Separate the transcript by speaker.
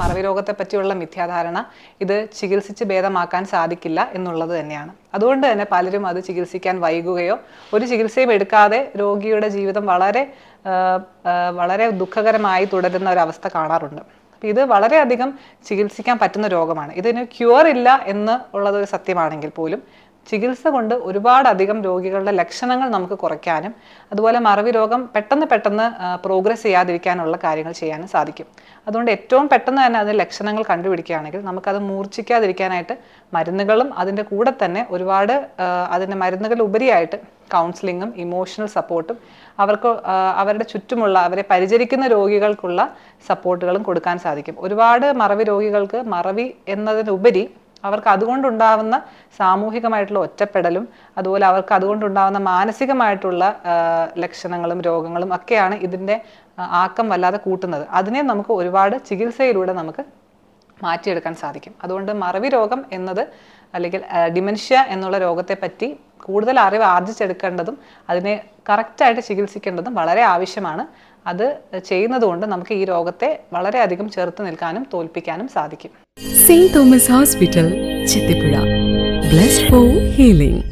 Speaker 1: മറവി രോഗത്തെ പറ്റിയുള്ള മിഥ്യാധാരണ ഇത് ചികിത്സിച്ച് ഭേദമാക്കാൻ സാധിക്കില്ല എന്നുള്ളത് തന്നെയാണ്. അതുകൊണ്ട് തന്നെ പലരും അത് ചികിത്സിക്കാൻ വൈകുകയോ ഒരു ചികിത്സയും എടുക്കാതെ രോഗിയുടെ ജീവിതം വളരെ വളരെ ദുഃഖകരമായി തുടരുന്ന ഒരു അവസ്ഥ കാണാറുണ്ട് ഇത് വളരെയധികം ചികിത്സിക്കാൻ പറ്റുന്ന രോഗമാണ്. ഇതിന് ക്യൂർ ഇല്ല എന്ന് ഉള്ളത് ഒരു സത്യമാണെങ്കിൽ പോലും ചികിത്സ കൊണ്ട് ഒരുപാടധികം രോഗികളുടെ ലക്ഷണങ്ങൾ നമുക്ക് കുറയ്ക്കാനും അതുപോലെ മറവി രോഗം പെട്ടെന്ന് പെട്ടെന്ന് പ്രോഗ്രസ് ചെയ്യാതിരിക്കാനുള്ള കാര്യങ്ങൾ ചെയ്യാനും സാധിക്കും. അതുകൊണ്ട് ഏറ്റവും പെട്ടെന്ന് തന്നെ അതിന്റെ ലക്ഷണങ്ങൾ കണ്ടുപിടിക്കുകയാണെങ്കിൽ നമുക്കത് മൂർച്ഛിക്കാതിരിക്കാനായിട്ട് മരുന്നുകളും അതിന്റെ കൂടെ തന്നെ ഒരുപാട് അതിന്റെ മരുന്നുകൾ ഉപരിയായിട്ട് കൗൺസിലിങ്ങും ഇമോഷണൽ സപ്പോർട്ടും അവർക്ക് അവരുടെ ചുറ്റുമുള്ള അവരെ പരിചരിക്കുന്ന രോഗികൾക്കുള്ള സപ്പോർട്ടുകളും കൊടുക്കാൻ സാധിക്കും. ഒരുപാട് മറവി രോഗികൾക്ക് മറവി എന്നതിനുപരി അവർക്ക് അതുകൊണ്ടുണ്ടാവുന്ന സാമൂഹികമായിട്ടുള്ള ഒറ്റപ്പെടലും അതുപോലെ അവർക്ക് അതുകൊണ്ടുണ്ടാവുന്ന മാനസികമായിട്ടുള്ള ലക്ഷണങ്ങളും രോഗങ്ങളും ഒക്കെയാണ് ഇതിന്റെ ആക്കം വല്ലാതെ കൂട്ടുന്നത്. അതിനെ നമുക്ക് ഒരുപാട് ചികിത്സയിലൂടെ നമുക്ക് മാറ്റിയെടുക്കാൻ സാധിക്കും. അതുകൊണ്ട് മറവി രോഗം എന്നത് അല്ലെങ്കിൽ ഡിമെൻഷ്യ എന്നുള്ള രോഗത്തെ പറ്റി കൂടുതൽ അറിവ് ആർജിച്ചെടുക്കേണ്ടതും അതിനെ കറക്റ്റായിട്ട് ചികിത്സിക്കേണ്ടതും വളരെ ആവശ്യമാണ്. അത് ചെയ്യുന്നതുകൊണ്ട് നമുക്ക് ഈ രോഗത്തെ വളരെയധികം ചെറുത്ത് നിൽക്കാനും തോൽപ്പിക്കാനും സാധിക്കും.
Speaker 2: St. Thomas Hospital, Chittipura. Blessed for healing.